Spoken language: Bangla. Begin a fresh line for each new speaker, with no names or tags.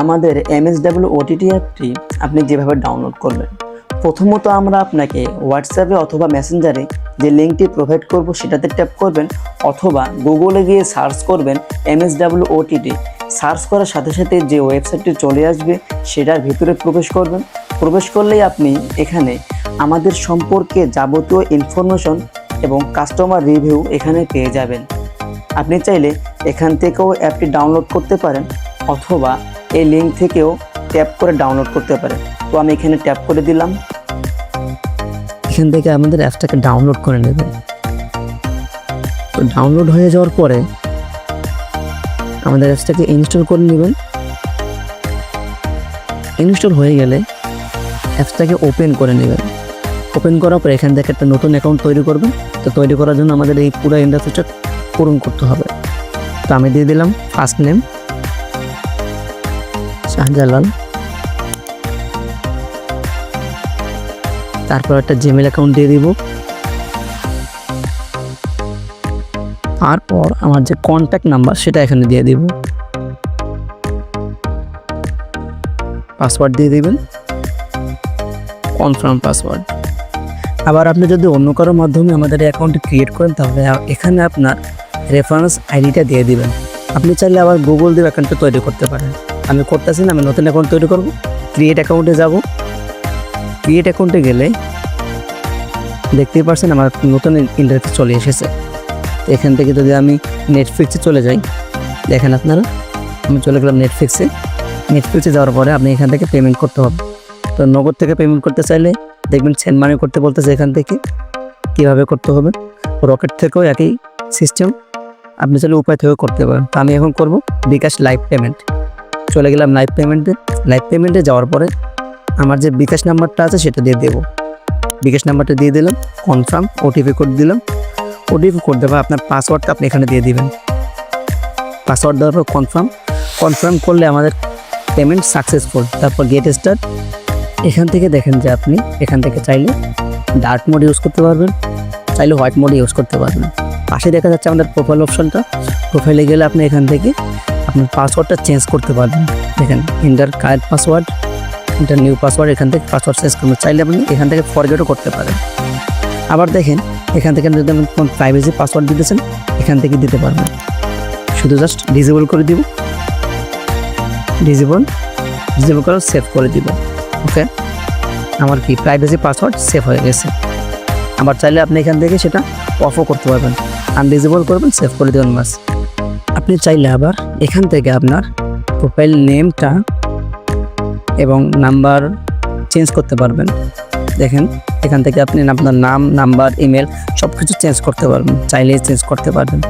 আমাদের এমএসডাব্লিউ ওটিটি অ্যাপটি আপনি যেভাবে ডাউনলোড করবেন প্রথমত আমরা আপনাকে হোয়াটসঅ্যাপে অথবা মেসেঞ্জারে যে লিঙ্কটি প্রোভাইড করব, সেটাতে ট্যাপ করবেন অথবা গুগলে গিয়ে সার্চ করবেন এমএসডাব্লিউ ওটিটি সার্চ করার সাথে সাথে যে ওয়েবসাইটটি চলে আসবে, সেটার ভিতরে প্রবেশ করবেন। প্রবেশ করলেই আপনি এখানে আমাদের সম্পর্কে যাবতীয় ইনফরমেশন এবং কাস্টমার রিভিউ এখানে পেয়ে যাবেন। আপনি চাইলে এখান থেকেও অ্যাপটি ডাউনলোড করতে পারেন অথবা এই লিঙ্ক থেকেও ট্যাপ করে ডাউনলোড করতে পারেন তো আমি এখানে ট্যাপ করে দিলাম। এখান থেকে আমাদের অ্যাপসটাকে ডাউনলোড করে নেবেন তো ডাউনলোড হয়ে যাওয়ার পরে আমাদের অ্যাপসটাকে ইনস্টল করে নেবেন। ইনস্টল হয়ে গেলে অ্যাপসটাকে ওপেন করে নেবেন। ওপেন করার পর এখান থেকে একটা নতুন অ্যাকাউন্ট তৈরি করবেন। তো তৈরি করার জন্য আমাদের এই পুরো ইন্টারফেসটা পূরণ করতে হবে। তো আমি দিয়ে দিলাম ফার্স্ট নেম শাহজালাল। তারপর একটা জিমেল অ্যাকাউন্ট দিয়ে দিব। তারপর আমার যে কন্ট্যাক্ট নাম্বার সেটা এখানে দিয়ে দিব। পাসওয়ার্ড দিয়ে দিবেন। কনফার্ম পাসওয়ার্ড আবার আপনি যদি অন্য কারোর মাধ্যমে আমাদের অ্যাকাউন্টটি ক্রিয়েট করেন, তাহলে এখানে আপনার রেফারেন্স আইডিটা দিয়ে দিবেন। আপনি চাইলে আবার গুগল দিয়ে অ্যাকাউন্টটা তৈরি করতে পারেন। আমি করতেছি না, আমি নতুন অ্যাকাউন্ট তৈরি করব ক্রিয়েট অ্যাকাউন্টে যাব। ক্রিয়েট অ্যাকাউন্টে গেলে দেখতেই পারছেন আমার নতুন ইন্টারফেস চলে এসেছে। এখান থেকে যদি আমি নেটফ্লিক্সে চলে যাই, দেখেন আপনারা, আমি চলে গেলাম নেটফ্লিক্সে নেটফ্লিক্সে যাওয়ার পরে আপনি এখান থেকে পেমেন্ট করতে হবে। তো নগদ থেকে পেমেন্ট করতে চাইলে দেখবেন সেন্ড মানি করতে বলতেছে এখান থেকে, কীভাবে করতে হবে। রকেট থেকেও একই সিস্টেম আপনি চাইলে উপায় থেকেও করতে পারেন। তো আমি এখন করব বিকাশ লাইভ পেমেন্ট চলে গেলাম লাইভ পেমেন্টে লাইভ পেমেন্টে যাওয়ার পরে আমার যে বিকাশ নাম্বারটা আছে সেটা দিয়ে দেবো। বিকাশ নাম্বারটা দিয়ে দিলাম কনফার্ম ওটিপি কোড দিলাম। ওটিপি কোড দেবো আপনার পাসওয়ার্ডটা আপনি এখানে দিয়ে দিবেন। পাসওয়ার্ড দেওয়ার পর কনফার্ম কনফার্ম করলে আমাদের পেমেন্ট সাকসেসফুল তারপর গেট স্টার্ট এখান থেকে দেখেন যে আপনি এখান থেকে চাইলে ডার্ক মোড ইউজ করতে পারবেন, চাইলে হোয়াইট মোড ইউজ করতে পারবেন। পাশে দেখা যাচ্ছে আমাদের প্রোফাইল অপশনটা প্রোফাইলে গেলে আপনি এখান থেকে আপনার পাসওয়ার্ডটা চেঞ্জ করতে পারবেন। দেখেন enter current password enter new password এখান থেকে পাসওয়ার্ড চেঞ্জ করবেন। চাইলে আপনি এখান থেকে ফরগেটও করতে পারেন। আবার দেখেন, এখান থেকে যদি আপনি কোন প্রাইভেসি পাসওয়ার্ড দিতেছেন এখান থেকে দিতে পারবেন। শুধু জাস্ট ডিজেবল করে দিব। ডিজেবল ডিজেবল করে সেভ করে দিব। ওকে আমার কি প্রাইভেসি পাসওয়ার্ড সেভ হয়ে গেছে। আবার চাইলে আপনি এখান থেকে সেটা অফও করতে পারবেন। আনডিজেবল করবেন সেভ করে দেবেন বাস। আপনি চাইলে আবার এখান থেকে আপনার প্রোফাইল নেমটা এবং নাম্বার চেঞ্জ করতে পারবেন। দেখেন, এখান থেকে আপনি আপনার নাম নাম্বার ইমেল সব কিছু চেঞ্জ করতে পারবেন চাইলে চেঞ্জ করতে পারবেন।